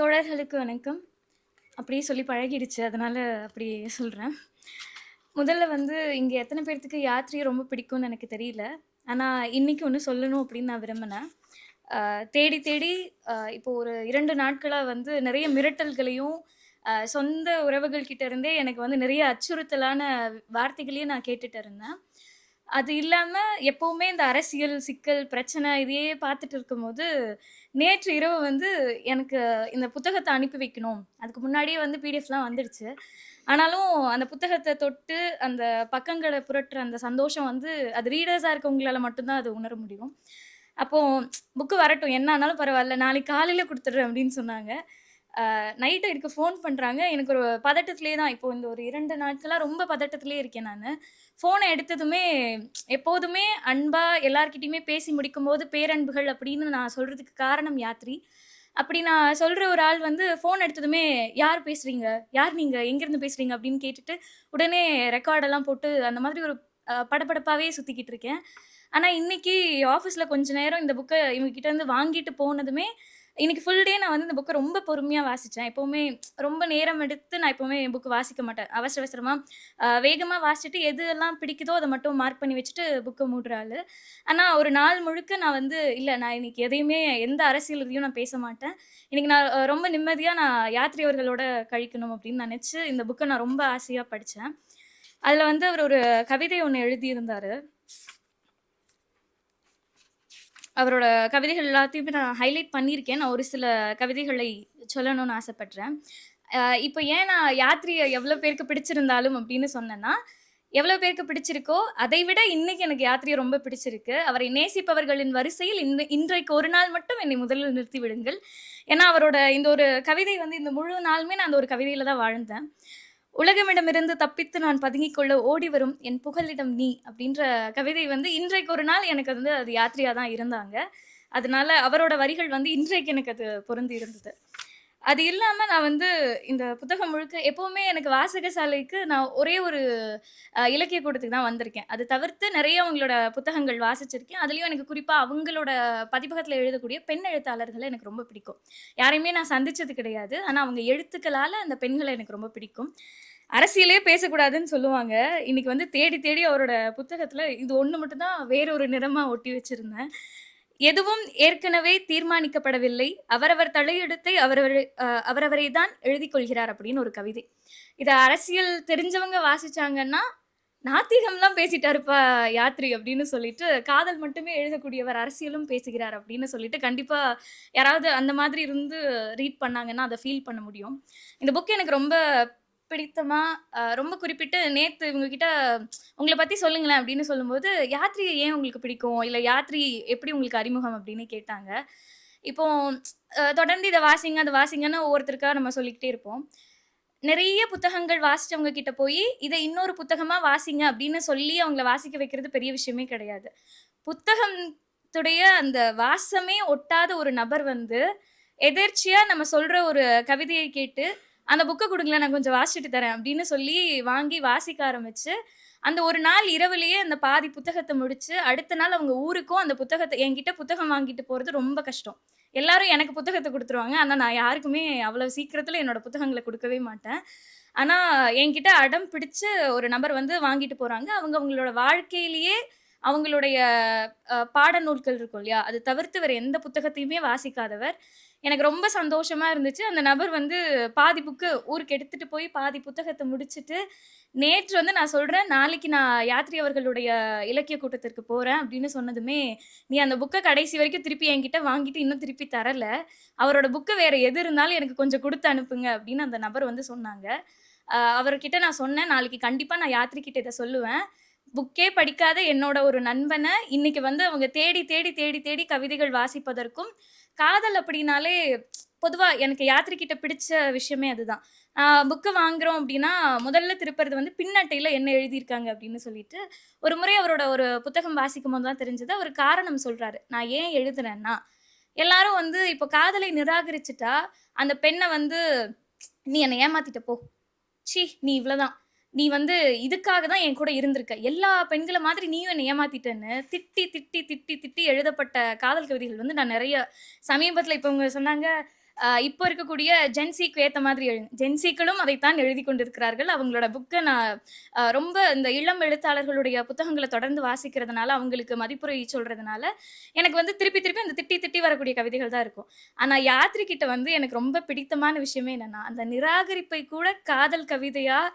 தோழர்களுக்கு வணக்கம். அப்படியே சொல்லி பழகிடுச்சு. அதனால் அப்படி சொல்கிறேன் முதல்ல வந்து இங்கே எத்தனை பேர்த்துக்கு யாத்திரையை ரொம்ப பிடிக்கும்னு எனக்கு தெரியல. ஆனால் இன்றைக்கி ஒன்று சொல்லணும் அப்படின்னு நான் விரும்பினேன். தேடி தேடி இப்போ ஒரு இரண்டு நாட்களாக வந்து நிறைய மிரட்டல்களையும், சொந்த உறவுகள் இருந்தே எனக்கு வந்து நிறைய அச்சுறுத்தலான வார்த்தைகளையும் நான் கேட்டுட்டு இருந்தேன். அது இல்லாமல் எப்போவுமே இந்த அரசியல் சிக்கல், பிரச்சனை இதையே பார்த்துட்டு இருக்கும்போது, நேற்று இரவு வந்து எனக்கு இந்த புத்தகத்தை அனுப்பி வைக்கணும். அதுக்கு முன்னாடியே வந்து பிடிஎஃப்லாம் வந்துடுச்சு. ஆனாலும் அந்த புத்தகத்தை தொட்டு, அந்த பக்கங்களை புரட்டுற அந்த சந்தோஷம் வந்து அது ரீடர்ஸாக இருக்கவங்களால மட்டும்தான் அது உணர முடியும். அப்போது புக்கு வரட்டும் என்ன ஆனாலும் பரவாயில்ல நாளைக்கு காலையில் கொடுத்துட்றேன் அப்படின்னு சொன்னாங்க. நைட்டு எனக்கு ஃபோன் பண்ணுறாங்க எனக்கு ஒரு பதட்டத்திலே தான் இப்போ இந்த ஒரு இரண்டு நாட்களாக ரொம்ப பதட்டத்திலே இருக்கேன் நான். ஃபோனை எடுத்ததுமே எப்போதுமே அன்பாக எல்லார்கிட்டயுமே பேசி முடிக்கும்போது பேரன்புகள் அப்படின்னு நான் சொல்கிறதுக்கு காரணம் யாத்ரி. அப்படி நான் சொல்கிற ஒரு ஆள் வந்து ஃபோன் எடுத்ததுமே, "யார் பேசுகிறீங்க யார் நீங்கள் எங்கேருந்து பேசுகிறீங்க அப்படின்னு கேட்டுட்டு, உடனே ரெக்கார்டெல்லாம் போட்டு அந்த மாதிரி ஒரு படப்படப்பாகவே சுற்றிக்கிட்டு இருக்கேன். ஆனால் இன்றைக்கி ஆஃபீஸில் கொஞ்ச நேரம் இந்த புக்கை இவங்ககிட்ட இருந்து வாங்கிட்டு போனதுமே, இன்னைக்கு ஃபுல் டே நான் வந்து இந்த புக்கை ரொம்ப பொறுமையாக வாசித்தேன் எப்போவுமே ரொம்ப நேரம் எடுத்து நான் எப்போவுமே என் புக் வாசிக்க மாட்டேன். அவசர அவசரமாக வேகமாக வாசிச்சுட்டு எதெல்லாம் பிடிக்குதோ அதை மட்டும் மார்க் பண்ணி வச்சுட்டு புக்கை மூடுற ஆனால் ஒரு நாள் முழுக்க நான் வந்து இல்லை நான் இன்னைக்கு எதையுமே எந்த அரசியல் இதையும் நான் பேச மாட்டேன். இன்னைக்கு நான் ரொம்ப நிம்மதியாக நான் யாத்ரி அவர்களோட கழிக்கணும் அப்படின்னு நினச்சி இந்த புக்கை நான் ரொம்ப ஆசையாக படித்தேன் அதில் வந்து அவர் ஒரு கவிதை ஒன்று எழுதியிருந்தார் அவரோட கவிதைகள் எல்லாத்தையுமே நான் ஹைலைட் பண்ணியிருக்கேன். நான் ஒரு சில கவிதைகளை சொல்லணும்னு ஆசைப்படுறேன். இப்போ ஏன் நான் யாத்திரையை எவ்வளோ பேருக்கு பிடிச்சிருந்தாலும் அப்படின்னு சொன்னேன்னா, எவ்வளோ பேருக்கு பிடிச்சிருக்கோ, அதை விட இன்னைக்கு எனக்கு யாத்திரையை ரொம்ப பிடிச்சிருக்கு. அவரை நேசிப்பவர்களின் வரிசையில் இன்று இன்றைக்கு ஒரு நாள் மட்டும் என்னை முதலில் நிறுத்தி விடுங்கள். ஏன்னா, அவரோட இந்த ஒரு கவிதை வந்து இந்த முழு நாளுமே நான் அந்த ஒரு கவிதையில் தான் வாழ்ந்தேன். "உலகமிடமிருந்து தப்பித்து நான் பதுங்கிக் கொள்ள ஓடி வரும் என் புகலிடம் நீ" அப்படின்ற கவிதை வந்து இன்றைக்கு ஒரு நாள் எனக்கு வந்து அது யாத்திரையாக தான் இருந்தாங்க. அதனால அவரோட வரிகள் வந்து இன்றைக்கு எனக்கு அது பொருந்தி இருந்தது. அது இல்லாம நான் வந்து இந்த புத்தகம் முழுக்க எப்பவுமே எனக்கு வாசகசாலைக்கு நான் ஒரே ஒரு அ இலக்கிய கூட்டத்துக்கு தான் வந்திருக்கேன். அது தவிர்த்து நிறைய அவங்களோட புத்தகங்கள் வாசிச்சிருக்கேன். அதுலயும் எனக்கு குறிப்பா அவங்களோட பதிப்பகத்துல எழுதக்கூடிய பெண் எழுத்தாளர்களை எனக்கு ரொம்ப பிடிக்கும். யாரையுமே நான் சந்திச்சது கிடையாது. ஆனா, அவங்க எழுத்துக்களால அந்த பெண்களை எனக்கு ரொம்ப பிடிக்கும். அரசியலே பேசக்கூடாதுன்னு சொல்லுவாங்க. இன்னைக்கு வந்து தேடி தேடி அவரோட புத்தகத்துல இது ஒண்ணு மட்டும் தான் வேற ஒரு நிறமா ஒட்டி வச்சிருந்தேன். "எதுவும் ஏற்கனவே தீர்மானிக்கப்படவில்லை. அவரவர் தலையெடுத்தை அவரவர் அவரவரை தான் எழுதிக் கொள்கிறார்" அப்படின்னு ஒரு கவிதை. இதை அரசியல் தெரிஞ்சவங்க வாசிச்சாங்கன்னா, "நாத்திகம்லாம் பேசிட்டாருப்பா யாத்ரி" அப்படின்னு சொல்லிட்டு, "காதல் மட்டுமே எழுதக்கூடியவர், அரசியலும் பேசுகிறார்" அப்படின்னு சொல்லிட்டு, கண்டிப்பாக யாராவது அந்த மாதிரி இருந்து ரீட் பண்ணாங்கன்னா, அதை ஃபீல் பண்ண முடியும். இந்த புக் எனக்கு ரொம்ப பிடித்தமா, ரொம்ப குறிப்பிட்டு நேத்து இவங்க கிட்ட உங்களை பத்தி சொல்லுங்களேன்" அப்படின்னு சொல்லும்போது, யாத்ரியை ஏன் உங்களுக்கு பிடிக்கும்? இல்ல யாத்ரி எப்படி உங்களுக்கு அறிமுகம்?" அப்படின்னு கேட்டாங்க. இப்போ தொடர்ந்து இதை வாசிங்க, அதை வாசிங்கன்னு ஒவ்வொருத்தருக்காக நம்ம சொல்லிக்கிட்டே இருப்போம். நிறைய புத்தகங்கள் வாசிச்சவங்க கிட்ட போய் இதை இன்னொரு புத்தகமாக வாசிங்க" அப்படின்னு சொல்லி அவங்கள வாசிக்க வைக்கிறது பெரிய விஷயமே கிடையாது. புத்தகத்துடைய அந்த வாசமே ஒட்டாத ஒரு நபர் வந்து, எதிர்ச்சியாக நம்ம சொல்கிற ஒரு கவிதையை கேட்டு, "அந்த புக்கை கொடுங்களேன் நான் கொஞ்சம் வாசிச்சுட்டு தரேன்" அப்படின்னு சொல்லி வாங்கி வாசிக்க ஆரம்பிச்சு, அந்த ஒரு நாள் இரவுலேயே அந்த பாதி புத்தகத்தை முடிச்சு, அடுத்த நாள் அவங்க ஊருக்கும் அந்த புத்தகத்தை என்கிட்ட புத்தகம் வாங்கிட்டு போகிறது ரொம்ப கஷ்டம். எல்லாரும் எனக்கு புத்தகத்தை கொடுத்துருவாங்க ஆனால் நான் யாருக்குமே அவ்வளோ சீக்கிரத்தில் என்னோட புத்தகங்களை கொடுக்கவே மாட்டேன். ஆனால் என்கிட்ட அடம் பிடிச்சு ஒரு நபர் வந்து வாங்கிட்டு போகிறாங்க அவங்க அவங்களோட வாழ்க்கையிலேயே அவங்களுடைய பாட நூல்கள் இருக்கும் இல்லையா? அது தவிர்த்து வேறு எந்த புத்தகத்தையுமே வாசிக்காதவர். எனக்கு ரொம்ப சந்தோஷமா இருந்துச்சு. அந்த நபர் வந்து பாதி புக்கு ஊருக்கு எடுத்துட்டு போய் பாதி புத்தகத்தை முடிச்சுட்டு, நேற்று வந்து நான் சொல்கிறேன் "நாளைக்கு நான் யாத்ரி அவர்களுடைய இலக்கிய கூட்டத்திற்கு போகிறேன் அப்படின்னு சொன்னதுமே, "நீ அந்த புக்கை கடைசி வரைக்கும் திருப்பி என்கிட்ட வாங்கிட்டு இன்னும் திருப்பி தரல. அவரோட புக்கு வேறு எது இருந்தாலும் எனக்கு கொஞ்சம் கொடுத்து அனுப்புங்க" அப்படின்னு அந்த நபர் வந்து சொன்னாங்க. அவர்கிட்ட நான் சொன்னேன், "நாளைக்கு கண்டிப்பாக நான் யாத்ரி இதை சொல்லுவேன். புக்கே படிக்காத என்னோட ஒரு நண்பனை இன்னைக்கு வந்து அவங்க தேடி தேடி தேடி தேடி கவிதைகள் வாசிப்பதற்கும், காதல் அப்படின்னாலே பொதுவாக எனக்கு யாத்திரிக்கிட்ட பிடிச்ச விஷயமே அதுதான். புக்கு வாங்குறோம் அப்படின்னா, முதல்ல திருப்புறது வந்து பின்னட்டையில் என்ன எழுதியிருக்காங்க அப்படின்னு சொல்லிட்டு, ஒரு முறை அவரோட ஒரு புத்தகம் வாசிக்கும்போது தான் தெரிஞ்சது. அவர் காரணம் சொல்கிறாரு "நான் ஏன் எழுதுனேன்னா, எல்லாரும் வந்து இப்போ காதலை நிராகரிச்சுட்டா, அந்த பெண்ணை வந்து "நீ என்னை ஏமாத்திட்ட போ. ச்சீ! நீ இவ்வளோதான் நீ வந்து இதுக்காக தான் என் கூட இருந்திருக்க. எல்லா பெண்களை மாதிரி நீயும் என்னை ஏமாத்திட்டேன்னு திட்டி, திட்டி, திட்டி, திட்டி எழுதப்பட்ட காதல் கவிதைகள் வந்து நான் நிறைய சமீபத்தில் இப்போ இவங்க சொன்னாங்க, இப்போ இருக்கக்கூடிய ஜென்சிக்கு ஏற்ற மாதிரி எழு ஜென்சிக்களும் அதைத்தான் எழுதிக் கொண்டிருக்கிறார்கள். அவங்களோட புக்கை நான் ரொம்ப இந்த இளம் எழுத்தாளர்களுடைய புத்தகங்களை தொடர்ந்து வாசிக்கிறதுனால, அவங்களுக்கு மதிப்புரை சொல்றதுனால, எனக்கு வந்து திருப்பி திருப்பி அந்த திட்டி திட்டி வரக்கூடிய கவிதைகள் தான் இருக்கும். ஆனால் யாத்திரிக்கிட்ட வந்து எனக்கு ரொம்ப பிடித்தமான விஷயமே என்னென்னா அந்த நிராகரிப்பை கூட காதல் கவிதையாக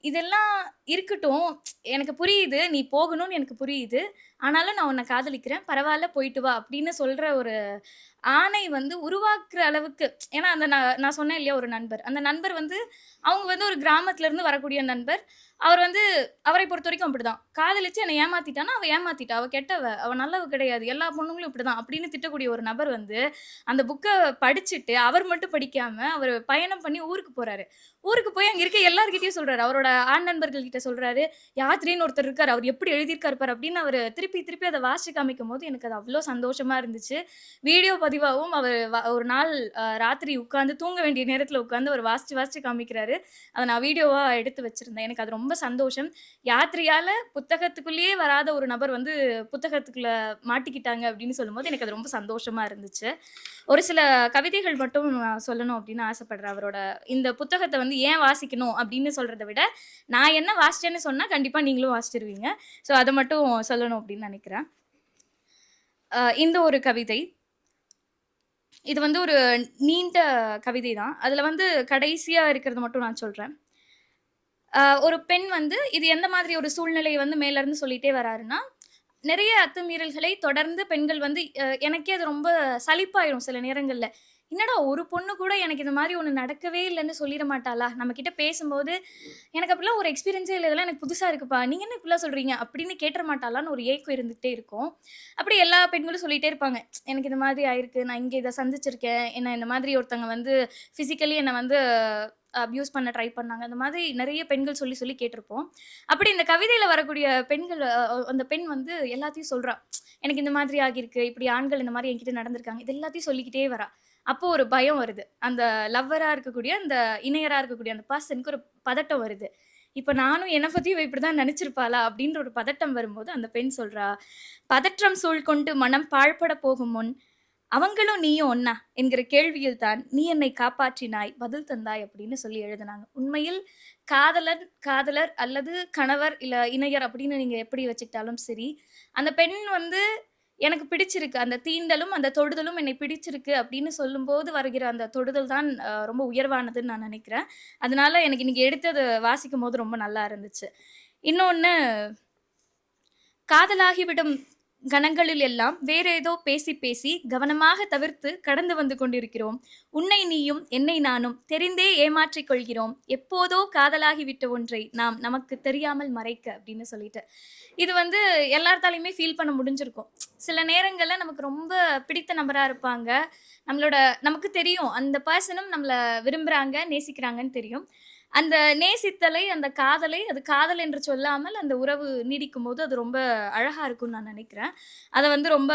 இதெல்லாம் இருக்கட்டும். எனக்கு புரியுது. நீ போகணும்னு எனக்கு புரியுது. ஆனாலும் நான் உன்னை காதலிக்கிறேன். பரவாயில்ல போயிட்டு வா அப்படின்னு சொல்கிற ஒரு ஆணை வந்து உருவாக்குற அளவுக்கு ஏன்னா அந்த நான் நான் சொன்னேன் இல்லையா ஒரு நண்பர். அந்த நண்பர் வந்து அவங்க வந்து ஒரு கிராமத்துலேருந்து வரக்கூடிய நண்பர். அவர் வந்து அவரை பொறுத்த வரைக்கும் அப்படிதான். காதலிச்சு என்னை ஏமாத்திட்டானா அவள் ஏமாத்திட்டா. அவள் கெட்டவ. அவள் நல்லவ கிடையாது. எல்லா பொண்ணுங்களும் இப்படிதான் அப்படின்னு திட்டக்கூடிய ஒரு நபர் வந்து, அந்த புக்கை படிச்சுட்டு அவர் மட்டும் படிக்காம, அவர் பயணம் பண்ணி ஊருக்கு போறாரு. ஊருக்கு போய் அங்கே இருக்க எல்லாருக்கிட்டையும் சொல்றாரு. அவரோட ஆண் நண்பர்கள் கிட்ட சொல்றாரு. யாத்திரின்னு ஒருத்தர் இருக்காரு. அவர் எப்படி எழுதியிருக்காரு பார் அப்படின்னு அவர் திருப்பி திருப்பி அதை வாசி காமிக்கும் போது எனக்கு அது அவ்வளோ சந்தோஷமா இருந்துச்சு. வீடியோ பதிவாகவும் அவர் வ ஒரு நாள் ராத்திரி உட்காந்து தூங்க வேண்டிய நேரத்தில் உட்காந்து அவர் வாசிச்சு வாசிச்சு காமிக்கிறாரு. அதை நான் வீடியோவா எடுத்து வச்சிருந்தேன். எனக்கு அது ரொம்ப சந்தோஷம். யாத்திரையால் புத்தகத்துக்குள்ளேயே வராத ஒரு நபர் வந்து புத்தகத்துக்குள்ள மாட்டிக்கிட்டாங்க அப்படின்னு சொல்லும்போது, எனக்கு அது ரொம்ப சந்தோஷமா இருந்துச்சு. ஒரு சில கவிதைகள் மட்டும் நான் சொல்லணும் அப்படின்னு ஆசைப்படுறேன். அவரோட இந்த புத்தகத்தை வந்து ஏன் வாசிக்கணும் அப்படின்னு சொல்கிறத விட, நான் என்ன வாசிச்சேன்னு சொன்னால் கண்டிப்பாக நீங்களும் வாசிச்சிருவீங்க ஸோ அதை மட்டும் சொல்லணும் அப்படின்னு நினைக்கிறேன் இந்த ஒரு கவிதை. இது வந்து ஒரு நீண்ட கவிதை தான். அதில் வந்து கடைசியாக இருக்கிறத மட்டும் நான் சொல்கிறேன் ஒரு பெண் வந்து இது எந்த மாதிரி ஒரு சூழ்நிலையை வந்து மேலேருந்து இருந்து வராருன்னா, நிறைய அத்துமீறல்களை தொடர்ந்து பெண்கள் வந்து எனக்கே அது ரொம்ப சலிப்பாயிரும் சில நேரங்களில் என்னடா ஒரு பொண்ணு கூட எனக்கு இந்த மாதிரி ஒன்று நடக்கவே இல்லைன்னு சொல்லிட மாட்டாளா? நம்ம கிட்ட பேசும்போது, எனக்கு அப்படிலாம் ஒரு எக்ஸ்பீரியன்ஸே இல்லை இதெல்லாம் எனக்கு புதுசாக இருக்குப்பா. நீங்கள் என்ன இப்படிலாம் சொல்கிறீங்க அப்படின்னு கேட்டுற மாட்டாளான்னு ஒரு ஏக்கம் இருந்துகிட்டே இருக்கும். அப்படி எல்லா பெண்களும் சொல்லிகிட்டே இருப்பாங்க. எனக்கு இந்த மாதிரி ஆயிருக்கு. நான் இங்கே இதை சந்திச்சிருக்கேன். என்ன இந்த மாதிரி ஒருத்தங்க வந்து ஃபிசிக்கலி என்னை வந்து அப்யூஸ் பண்ண ட்ரை பண்ணாங்க. அந்த மாதிரி நிறைய பெண்கள் சொல்லி சொல்லி கேட்டிருப்போம். அப்படி இந்த கவிதையில் வரக்கூடிய பெண்கள் அந்த பெண் வந்து எல்லாத்தையும் சொல்றா. எனக்கு இந்த மாதிரி ஆகியிருக்கு. இப்படி ஆண்கள் இந்த மாதிரி என்கிட்ட நடந்திருக்காங்க. இது எல்லாத்தையும் சொல்லிக்கிட்டே வரா. அப்போ ஒரு பயம் வருது. அந்த லவ்வரா இருக்கக்கூடிய, அந்த இணையராக இருக்கக்கூடிய அந்த பர்சனுக்கு ஒரு பதட்டம் வருது. இப்போ நானும் என்னை பற்றியும் இப்படிதான் நினச்சிருப்பாளா அப்படின்ற ஒரு பதட்டம் வரும்போது அந்த பெண் சொல்றா, "பதற்றம் சூழ்கொண்டு மனம் பாழ்படப் போகும் முன், அவங்களும் நீயும் ஒன்னா என்கிற கேள்வியில் தான் நீ என்னை காப்பாற்றினாய், பதில் தந்தாய்" அப்படின்னு சொல்லி எழுதினாங்க உண்மையில் காதலன், காதலர் அல்லது கணவர், இல்லை இணையர் அப்படின்னு நீங்க எப்படி வச்சுக்கிட்டாலும் சரி, அந்த பெண் வந்து எனக்கு பிடிச்சிருக்கு. அந்த தீண்டலும், அந்த தொடுதலும் என்னை பிடிச்சிருக்கு அப்படின்னு சொல்லும்போது வருகிற அந்த தொடுதல் தான் அ ரொம்ப உயர்வானதுன்னு நான் நினைக்கிறேன் அதனால எனக்கு இன்னைக்கு எடுத்து அத வாசிக்கும்போது ரொம்ப நல்லா இருந்துச்சு. இன்னொன்னு காதலாகிவிடும் கணங்களில் எல்லாம் வேறேதோ பேசி பேசி கவனமாக தவிர்த்து கடந்து வந்து கொண்டிருக்கிறோம். உன்னை நீயும் என்னை நானும் தெரிந்தே ஏமாற்றிக் கொள்கிறோம். எப்போதோ காதலாகிவிட்ட ஒன்றை நாம் நமக்கு தெரியாமல் மறைக்க அப்படின்னு சொல்லிட்டு. இது வந்து எல்லார்த்தாலையுமே ஃபீல் பண்ண முடிஞ்சிருக்கும். சில நேரங்களில் நமக்கு ரொம்ப பிடித்த நபராக இருப்பாங்க. நம்மளோட நமக்கு தெரியும். அந்த பர்சனும் நம்மளை விரும்புகிறாங்க நேசிக்கிறாங்கன்னு தெரியும். அந்த நேசித்தலை, அந்த காதலை, அது காதல் என்று சொல்லாமல் அந்த உறவு நீடிக்கும்போது அது ரொம்ப அழகா இருக்கும்னு நான் நினைக்கிறேன் அதை வந்து ரொம்ப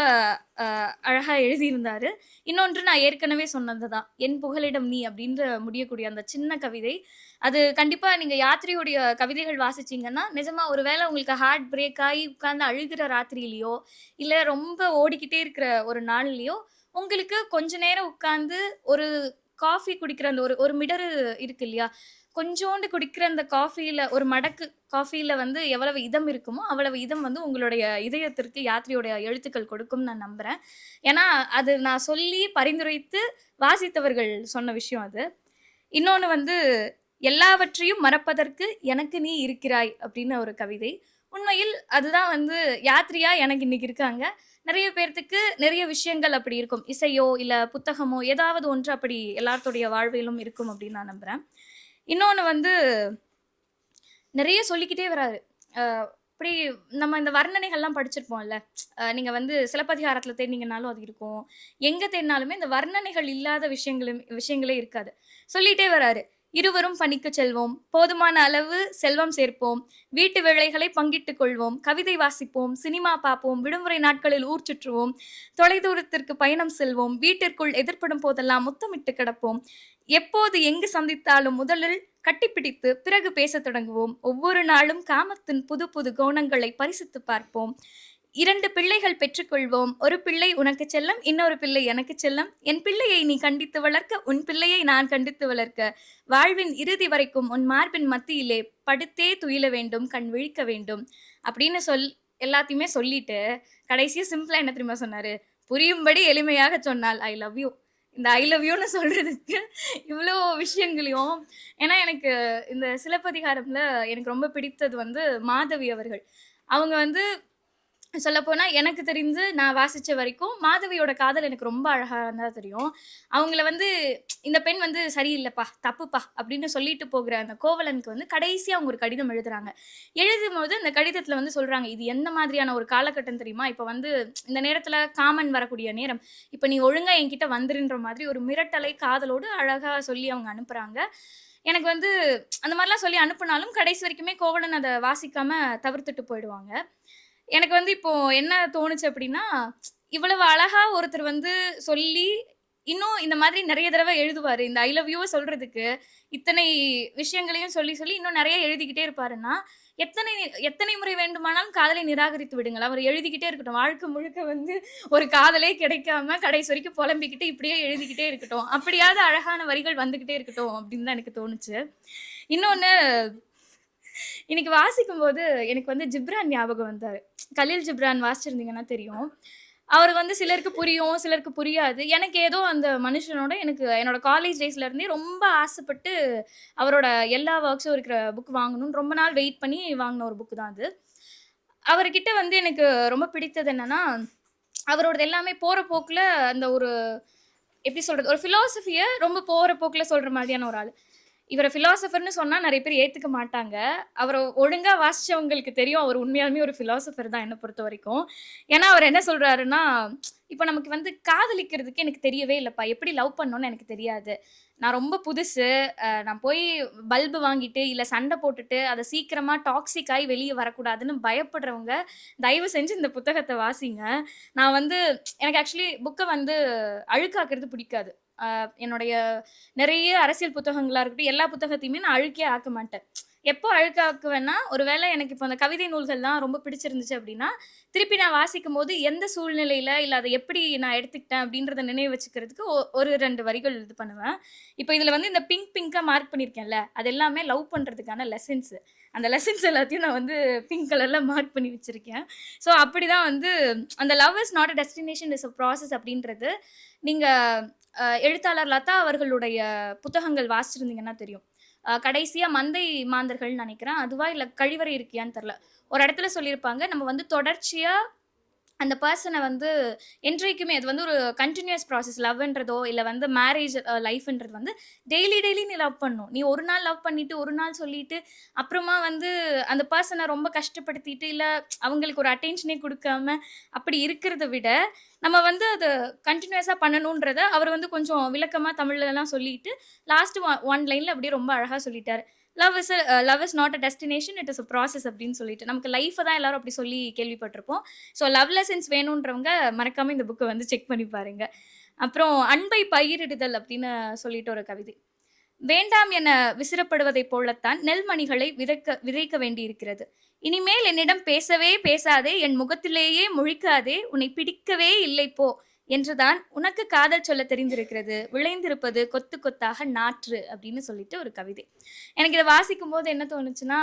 அழகாக அழகா எழுதியிருந்தாரு. இன்னொன்று நான் ஏற்கனவே சொன்னது தான். "என் புகலிடம் நீ" அப்படின்ற முடியக்கூடிய அந்த சின்ன கவிதை. அது கண்டிப்பா நீங்க யாத்திரையுடைய கவிதைகள் வாசிச்சீங்கன்னா, நிஜமா ஒருவேளை உங்களுக்கு ஹார்ட் பிரேக் ஆகி உட்கார்ந்து அழுகிற ராத்திரியிலையோ இல்ல ரொம்ப ஓடிக்கிட்டே இருக்கிற ஒரு நாள்லயோ, உங்களுக்கு கொஞ்ச நேரம் உட்கார்ந்து ஒரு காஃபி குடிக்கிற அந்த ஒரு ஒரு மிடரு இருக்கு இல்லையா? கொஞ்சோண்டு குடிக்கிற அந்த காஃபியில ஒரு மடக்கு காஃபியில வந்து எவ்வளவு இதம் இருக்குமோ, அவ்வளவு இதம் வந்து உங்களுடைய இதயத்திற்கு யாத்திரையுடைய எழுத்துக்கள் கொடுக்கும்னு நான் நம்புறேன். ஏன்னா, அது நான் சொல்லி பரிந்துரைத்து வாசித்தவர்கள் சொன்ன விஷயம் அது. இன்னொன்று வந்து "எல்லாவற்றையும் மறப்பதற்கு எனக்கு நீ இருக்கிறாய்" அப்படின்னு ஒரு கவிதை. உண்மையில் அதுதான் வந்து யாத்திரியா எனக்கு இன்னைக்கு இருக்காங்க. நிறைய பேர்த்துக்கு நிறைய விஷயங்கள் அப்படி இருக்கும். இசையோ, இல்லை புத்தகமோ ஏதாவது ஒன்று அப்படி எல்லாத்துடைய வாழ்விலும் இருக்கும் அப்படின்னு நான் நம்புறேன். இன்னொன்று வந்து நிறைய சொல்லிக்கிட்டே வராரு. இப்படி நம்ம இந்த வர்ணனைகள்லாம் படிச்சிருப்போம்ல. நீங்கள் வந்து சிலப்பதிகாரத்தில் தேடினீங்கனாலும் அது இருக்கும். எங்கே தேடினாலுமே இந்த வர்ணனைகள் இல்லாத விஷயங்களும் விஷயங்களே இருக்காது. சொல்லிகிட்டே வராரு. "இருவரும் பணிக்கு செல்வோம். போதுமான அளவு செல்வம் சேர்ப்போம். வீட்டு வேலைகளை பங்கிட்டுக் கொள்வோம். கவிதை வாசிப்போம். சினிமா பார்ப்போம். விடுமுறை நாட்களில் ஊர் சுற்றுவோம். தொலைதூரத்திற்கு பயணம் செல்வோம். வீட்டிற்குள் எதிர்ப்படும் போதெல்லாம் முத்தமிட்டு கிடப்போம். எப்போது எங்கு சந்தித்தாலும் முதலில் கட்டிப்பிடித்து பிறகு பேசத் தொடங்குவோம். ஒவ்வொரு நாளும் காமத்தின் புது புது கோணங்களை பரிசித்து பார்ப்போம். இரண்டு பிள்ளைகள் பெற்றுக்கொள்வோம். ஒரு பிள்ளை உனக்கு செல்லம் இன்னொரு பிள்ளை எனக்கு செல்லம். என் பிள்ளையை நீ கண்டித்து வளர்க்க உன் பிள்ளையை நான் கண்டித்து வளர்க்க. வாழ்வின் இறுதி வரைக்கும் உன் மார்பின் மத்தியிலே படுத்தே துயில வேண்டும் கண் விழிக்க வேண்டும். அப்படின்னு சொல் எல்லாத்தையுமே சொல்லிட்டு கடைசியாக சிம்பிளா என்ன தெரியுமா சொன்னாரு? புரியும்படி எளிமையாக சொன்னால் ஐ லவ் யூ இந்த ஐ லவ் யூன்னு சொல்றதுக்கு இவ்வளோ விஷயங்களையும் ஏன்னா எனக்கு இந்த சிலப்பதிகாரம்ல எனக்கு ரொம்ப பிடித்தது வந்து மாதவி அவர்கள். அவங்க வந்து சொல்லப்போனால் எனக்கு தெரிந்து நான் வாசித்த வரைக்கும் மாதவியோட காதல் எனக்கு ரொம்ப அழகாக இருந்தால் தெரியும். அவங்கள வந்து இந்த பெண் வந்து சரியில்லைப்பா தப்புப்பா அப்படின்னு சொல்லிட்டு போகிற அந்த கோவலனுக்கு வந்து கடைசியாக அவங்க ஒரு கடிதம் எழுதுறாங்க. எழுதும் போது அந்த கடிதத்தில் வந்து சொல்கிறாங்க இது எந்த மாதிரியான ஒரு காலகட்டம் தெரியுமா? இப்போ வந்து இந்த நேரத்தில் காமன் வரக்கூடிய நேரம். இப்போ நீ ஒழுங்காக என்கிட்ட வந்துருன்ற மாதிரி ஒரு மிரட்டலை காதலோடு அழகாக சொல்லி அவங்க அனுப்புகிறாங்க எனக்கு வந்து அந்த மாதிரிலாம் சொல்லி அனுப்புனாலும் கடைசி வரைக்குமே கோவலன் அதை வாசிக்காமல் தவிர்த்துட்டு போயிடுவாங்க. எனக்கு வந்து இப்போ என்ன தோணுச்சு அப்படின்னா இவ்வளவு அழகா ஒருத்தர் வந்து சொல்லி இன்னும் இந்த மாதிரி நிறைய தடவை எழுதுவாரு. இந்த ஐ லவ் யூ சொல்றதுக்கு இத்தனை விஷயங்களையும் சொல்லி சொல்லி இன்னும் நிறைய எழுதிக்கிட்டே இருப்பாருன்னா எத்தனை எத்தனை முறை வேண்டுமானாலும் காதலை நிராகரித்து விடுங்கள். அவர் எழுதிக்கிட்டே இருக்கட்டும். வாழ்க்கை முழுக்க வந்து ஒரு காதலே கிடைக்காம கடைசி வரைக்கும் புலம்பிக்கிட்டு இப்படியே எழுதிக்கிட்டே இருக்கட்டும். அப்படியாவது அழகான வரிகள் வந்துகிட்டே இருக்கட்டும் அப்படின்னு தான் எனக்கு தோணுச்சு. இன்னொன்று இன்னைக்கு வாசிக்கும் போது எனக்கு வந்து ஜிப்ரான் ஞாபகம் வந்தார். கலீல் ஜிப்ரான் வாசிச்சிருந்தீங்கன்னா தெரியும். அவர் வந்து சிலருக்கு புரியும் சிலருக்கு புரியாது. எனக்கு ஏதோ அந்த மனுஷனோட எனக்கு என்னோட காலேஜ் டேஸ்ல இருந்தே ரொம்ப ஆசைப்பட்டு அவரோட எல்லா ஒர்க்ஸும் இருக்கிற புக் வாங்கணும்னு ரொம்ப நாள் வெயிட் பண்ணி வாங்கின ஒரு புக் தான் அது. அவர்கிட்ட வந்து எனக்கு ரொம்ப பிடித்தது என்னன்னா அவரோடது எல்லாமே போற போக்குல அந்த ஒரு எப்படி சொல்றது ஒரு ஃபிலாசபியை ரொம்ப போற போக்குல சொல்ற மாதிரியான ஒரு ஆள். இவரை ஃபிலாசபர்னு சொன்னால் நிறைய பேர் ஏற்றுக்க மாட்டாங்க. அவரை ஒழுங்காக வாசிச்சவங்களுக்கு தெரியும். அவர் உண்மையாலுமே ஒரு ஃபிலாசபர் தான் என்னை பொறுத்த வரைக்கும். ஏன்னா அவர் என்ன சொல்கிறாருன்னா இப்போ நமக்கு வந்து காதலிக்கிறதுக்கு எனக்கு தெரியவே இல்லைப்பா. எப்படி லவ் பண்ணோன்னு எனக்கு தெரியாது. நான் ரொம்ப புதுசு. நான் போய் பல்பு வாங்கிட்டு இல்லை சண்டை போட்டுட்டு அதை சீக்கிரமாக டாக்ஸிக் ஆகி வெளியே வரக்கூடாதுன்னு பயப்படுறவங்க தயவு செஞ்சு இந்த புத்தகத்தை வாசிங்க. நான் வந்து எனக்கு ஆக்சுவலி புக்கை வந்து அழுக்காக்குறது பிடிக்காது. என்னுடைய நிறைய அரசியல் புத்தகங்களாக இருக்கட்டும் எல்லா புத்தகத்தையுமே நான் அழுக்கே ஆக்க மாட்டேன். எப்போ அழுக்காக்குவேன்னா ஒருவேளை எனக்கு இப்போ அந்த கவிதை நூல்கள் தான் ரொம்ப பிடிச்சிருந்துச்சு அப்படின்னா திருப்பி நான் வாசிக்கும் போது எந்த சூழ்நிலையில இல்லை அதை எப்படி நான் எடுத்துக்கிட்டேன் அப்படின்றத நினைவு வச்சுக்கிறதுக்கு ஒ- ஒரு ரெண்டு வரிகள் இது பண்ணுவேன். இப்போ இதில் வந்து இந்த பிங்க் பிங்க்காக மார்க் பண்ணியிருக்கேன்ல அது எல்லாமே லவ் பண்ணுறதுக்கான லெசன்ஸ் அந்த லெசன்ஸ் எல்லாத்தையும் நான் வந்து பிங்க் கலரில் மார்க் பண்ணி வச்சிருக்கேன். ஸோ அப்படிதான் வந்து அந்த love is not a destination is a process அப்படின்றது நீங்கள் எழுத்தாளர் லதா அவர்களுடைய புத்தகங்கள் வாசிச்சிருந்தீங்கன்னா தெரியும். கடைசியாக மந்தை மாந்தர்கள்னு நினைக்கிறேன். அதுவா இல்லை கழிவறை இருக்கியான்னு தெரில ஒரு இடத்துல சொல்லியிருப்பாங்க நம்ம வந்து தொடர்ச்சியாக அந்த பர்சனை வந்து என்றைக்குமே அது வந்து ஒரு கண்டினியூஸ் ப்ராசஸ் லவ்ன்றதோ இல்லை வந்து மேரேஜ் லைஃப்ன்றது வந்து டெய்லி டெய்லி நீ லவ் பண்ணும். நீ ஒரு நாள் லவ் பண்ணிட்டு ஒரு நாள் சொல்லிட்டு அப்புறமா வந்து அந்த பர்சனை ரொம்ப கஷ்டப்படுத்திட்டு இல்லை அவங்களுக்கு ஒரு அட்டென்ஷனே கொடுக்காம அப்படி இருக்கிறத விட நம்ம வந்து அதை கண்டினியூஸாக பண்ணணுன்றத அவர் வந்து கொஞ்சம் விளக்கமாக தமிழ்லலாம் சொல்லிட்டு லாஸ்ட் ஒன் லைனில் அப்படியே ரொம்ப அழகாக சொல்லிட்டார். Love is love is not a destination it is a process அப்படின்னு சொல்லிட்டு. நமக்கு லைஃப்பை தான் எல்லாரும் அப்படி சொல்லி கேள்விப்பட்டிருப்போம். ஸோ லவ் லெசன்ஸ் வேணுன்றவங்க மறக்காம இந்த புக்கை வந்து செக் பண்ணி பாருங்க. அப்புறம் அன்பை பயிரிடுதல் அப்படின்னு சொல்லிட்டு ஒரு கவிதை. வேண்டாம் என விசிறப்படுவதைப் போலத்தான் நெல்மணிகளை விதைக்க விதைக்க வேண்டியிருக்கிறது. இனிமேல் என்னிடம் பேசவே பேசாதே என் முகத்திலேயே முழிக்காதே உன்னை பிடிக்கவே இல்லை போ. என்றுதான் உனக்கு காதல் சொல்ல தெரிந்திருக்கிறது. விளைந்திருப்பது கொத்து கொத்தாக நாற்று அப்படின்னு சொல்லிட்டு ஒரு கவிதை. எனக்கு இதை வாசிக்கும் போது என்ன தோணுச்சுன்னா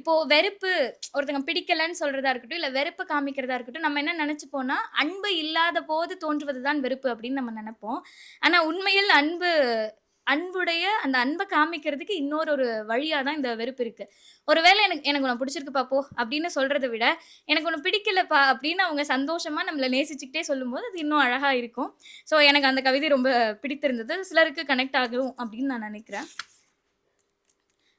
இப்போ வெறுப்பு ஒருத்தங்க பிடிக்கலன்னு சொல்றதா இருக்கட்டும் இல்ல வெறுப்பு காமிக்கிறதா இருக்கட்டும் நம்ம என்ன நினைச்சுப்போம்னா அன்பு இல்லாத போது தோன்றுவது தான் வெறுப்பு அப்படின்னு நம்ம நினைப்போம். ஆனா உண்மையில் அன்பு அன்புடைய அந்த அன்பை காமிக்கிறதுக்கு இன்னொரு ஒரு வழியாக தான் இந்த வெறுப்பு இருக்கு. ஒருவேளை எனக்கு எனக்கு உன்னை பிடிச்சிருக்கு பாப்போ அப்படின்னு சொல்றதை விட எனக்கு ஒன்று பிடிக்கலப்பா அப்படின்னு அவங்க சந்தோஷமா நம்மளை நேசிச்சுக்கிட்டே சொல்லும்போது அது இன்னும் அழகா இருக்கும். ஸோ எனக்கு அந்த கவிதை ரொம்ப பிடித்திருந்தது. சிலருக்கு கனெக்ட் ஆகும் அப்படின்னு நான் நினைக்கிறேன்.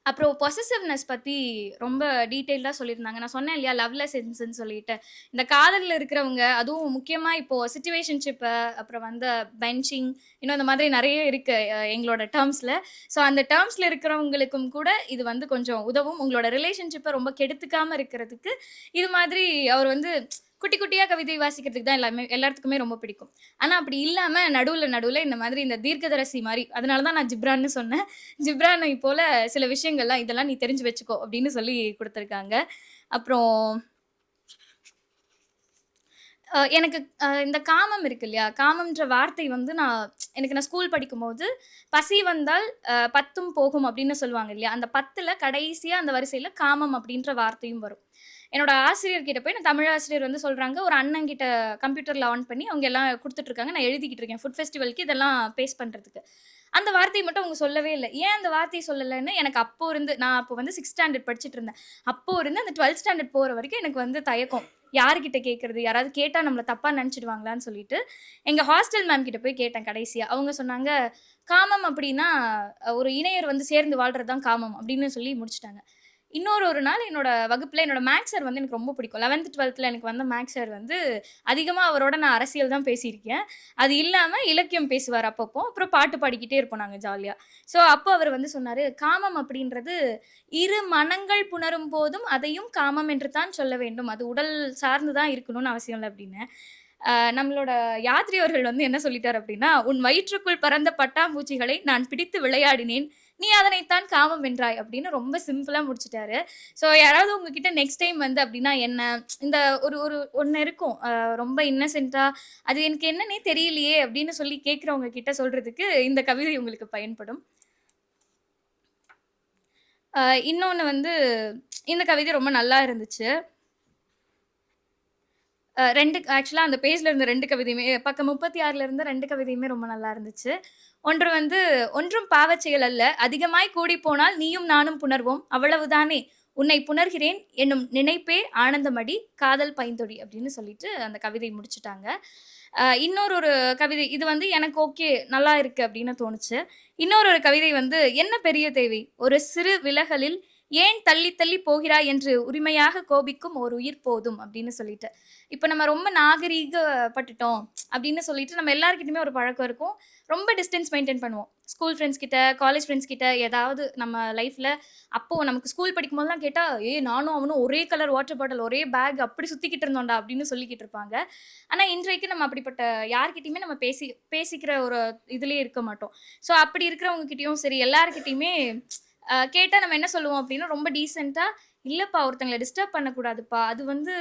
அப்புறம் பொசசிவ்னஸ் பற்றி ரொம்ப டீட்டெயில்டாக சொல்லியிருந்தாங்க. நான் சொன்னேன் இல்லையா லவ்ல சென்ஸ்ன்னு சொல்லிட்டு. இந்த காதலில் இருக்கிறவங்க அதுவும் முக்கியமாக இப்போது சுச்சுவேஷன்ஷிப்பு அப்புறம் வந்து பென்ச்சிங் இன்னும் இந்த மாதிரி நிறைய இருக்குது எங்களோட டேர்ம்ஸில் ஸோ அந்த டேர்ம்ஸில் இருக்கிறவங்களுக்கும் கூட இது வந்து கொஞ்சம் உதவும். உங்களோட ரிலேஷன்ஷிப்பை ரொம்ப கெடுத்துக்காமல் இருக்கிறதுக்கு இது மாதிரி அவர் வந்து குட்டி குட்டியாக கவிதை வாசிக்கிறதுக்கு தான் எல்லாமே எல்லாத்துக்குமே ரொம்ப பிடிக்கும் ஆனால் அப்படி இல்லாமல் நடுவில் நடுவில் இந்த மாதிரி இந்த தீர்க்கதரசி மாதிரி அதனால தான் நான் ஜிப்ரான்னு சொன்னேன் ஜிப்ரானை போல சில விஷயங்கள்லாம் இதெல்லாம் நீ தெரிஞ்சு வச்சுக்கோ அப்படின்னு சொல்லி கொடுத்துருக்காங்க அப்புறம் எனக்கு இந்த காமம் இருக்கு இல்லையா? காமம்ன்ற வார்த்தை வந்து நான் எனக்கு நான் ஸ்கூல் படிக்கும்போது, "பசி வந்தால் பத்தும் போகும்" அப்படின்னு சொல்லுவாங்க இல்லையா? அந்த பத்தில் கடைசியாக அந்த வரிசையில் காமம் அப்படின்ற வார்த்தையும் வரும். என்னோட ஆசிரியர் கிட்ட போய் நான் தமிழ் ஆசிரியர் வந்து சொல்றாங்க, ஒரு அண்ணன் கிட்ட கம்ப்யூட்டர்ல ஆன் பண்ணி அவங்க எல்லாம் கொடுத்துட்ருக்காங்க நான் எழுதிக்கிட்டு இருக்கேன். ஃபுட் ஃபெஸ்டிவல்க்கு இதெல்லாம் பேஸ் பண்றதுக்கு. அந்த வார்த்தையை மட்டும் அவங்க சொல்லவே இல்லை ஏன் அந்த வார்த்தையை சொல்லலைன்னு எனக்கு அப்போ இருந்து நான் அப்போ வந்து சிக்ஸ் ஸ்டாண்டர்ட் படிச்சுட்டு இருந்தேன். அப்போ இருந்து அந்த 12த் ஸ்டாண்டர்ட் போற வரைக்கும் எனக்கு வந்து தயக்கம். யார்கிட்ட கேட்கறது? யாராவது கேட்டால் நம்மளை தப்பாக நினச்சிடுவாங்களான்னு சொல்லிட்டு, எங்கள் ஹாஸ்டல் மேம் கிட்ட போய் கேட்டேன் கடைசியாக அவங்க சொன்னாங்க, "காமம் அப்படின்னா, ஒரு இணையர் வந்து சேர்ந்து வாழ்றது தான் காமம்" அப்படின்னு சொல்லி முடிச்சுட்டாங்க. இன்னொரு ஒரு நாள் என்னோட வகுப்பில் என்னோட மேக்ஸ் சார் வந்து எனக்கு ரொம்ப பிடிக்கும். 11த், 12த்ல எனக்கு வந்த மேக்ஸ் சார் வந்து அதிகமாக அவரோட நான் அரசியல் தான் பேசியிருக்கேன். அது இல்லாமல் இலக்கியம் பேசுவார் அப்பப்போ. அப்புறம் பாட்டு பாடிக்கிட்டே இருப்போம் நாங்கள் ஜாலியாக ஸோ அப்போ அவர் வந்து சொன்னார் "காமம் அப்படின்றது இரு மனங்கள் புணரும் போதும் அதையும் காமம் என்று தான் சொல்ல வேண்டும். அது உடல் சார்ந்து தான் இருக்கணும்னு அவசியம் இல்லை அப்படின்னு. நம்மளோட யாத்ரி அவர்கள் வந்து என்ன சொல்லிட்டார் அப்படின்னா, "உன் வயிற்றுக்குள் பறந்த பட்டாம்பூச்சிகளை நான் பிடித்து விளையாடினேன். நீ அதனைத்தான் காமம் வென்றாய்" அப்படின்னு ரொம்ப சிம்பிளா முடிச்சிட்டாரு ஸோ யாராவது உங்ககிட்ட நெக்ஸ்ட் டைம் வந்து அப்படின்னா என்ன? இந்த ஒரு ஒரு ஒண்ணு இருக்கும். ரொம்ப இன்னசென்ட்டா, "அது எனக்கு என்னன்னே தெரியலையே" அப்படின்னு சொல்லி கேட்கிறவங்க கிட்ட சொல்றதுக்கு இந்த கவிதை உங்களுக்கு பயன்படும். இன்னொன்று இன்னொன்னு வந்து இந்த கவிதை ரொம்ப நல்லா இருந்துச்சு. அ 2 ஆக்சுவலா அந்த பேஜ்ல இருந்த ரெண்டு கவிதையுமே பக்கம் 36ல இருந்த ரெண்டு கவிதையுமே ரொம்ப நல்லா இருந்துச்சு. ஒன்று வந்து, "ஒன்றும் பாவச் செயல் அல்ல. அதிகமாய் கூடி போனால் நீயும் நானும் புணர்வோம். அவ்வளவுதானே. உன்னை புணர்கிறேன் என்னும் நினைப்பே ஆனந்தமடி. காதல் பைந்தொடி" அப்படின்னு சொல்லிட்டு அந்த கவிதை முடிச்சுட்டாங்க. இன்னொரு ஒரு கவிதை இது வந்து எனக்கு ஓகே நல்லா இருக்கு அப்படின்னு தோணுச்சு. இன்னொரு ஒரு கவிதை வந்து, "என்ன பெரிய தேவை? ஒரு சிறு விலகலில் ஏன் தள்ளி தள்ளி போகிறாய் என்று உரிமையாக கோபிக்கும் ஒரு உயிர் போதும்" அப்படின்னு சொல்லிட்டு. இப்போ நம்ம ரொம்ப நாகரீகப்பட்டுட்டோம் அப்படின்னு சொல்லிட்டு நம்ம எல்லாருக்கிட்டுமே ஒரு பழக்கம் இருக்கும். ரொம்ப டிஸ்டன்ஸ் மெயின்டெயின் பண்ணுவோம். ஸ்கூல் ஃப்ரெண்ட்ஸ் கிட்ட, காலேஜ் ஃப்ரெண்ட்ஸ் கிட்ட ஏதாவது நம்ம லைஃப்ல அப்போ நமக்கு ஸ்கூல் படிக்கும் போதெல்லாம் கேட்டால் ஏ நானும் அவனும் ஒரே கலர் வாட்டர் பாட்டில், ஒரே பேக் அப்படி சுற்றிக்கிட்டு இருந்தோம்டா" அப்படின்னு சொல்லிக்கிட்டு இருப்பாங்க. ஆனால் இன்றைக்கு நம்ம அப்படிப்பட்ட யார்கிட்டையுமே நம்ம பேசி பேசிக்கிற ஒரு இதுலேயே இருக்க மாட்டோம். ஸோ அப்படி இருக்கிறவங்க கிட்டேயும் சரி, எல்லாருக்கிட்டையுமே கேட்டால் நம்ம என்ன சொல்லுவோம் அப்படின்னா, ரொம்ப டீசெண்டாக இல்லைப்பா ஒருத்தங்கள டிஸ்டர்ப் பண்ணக்கூடாதுப்பா. அது வந்து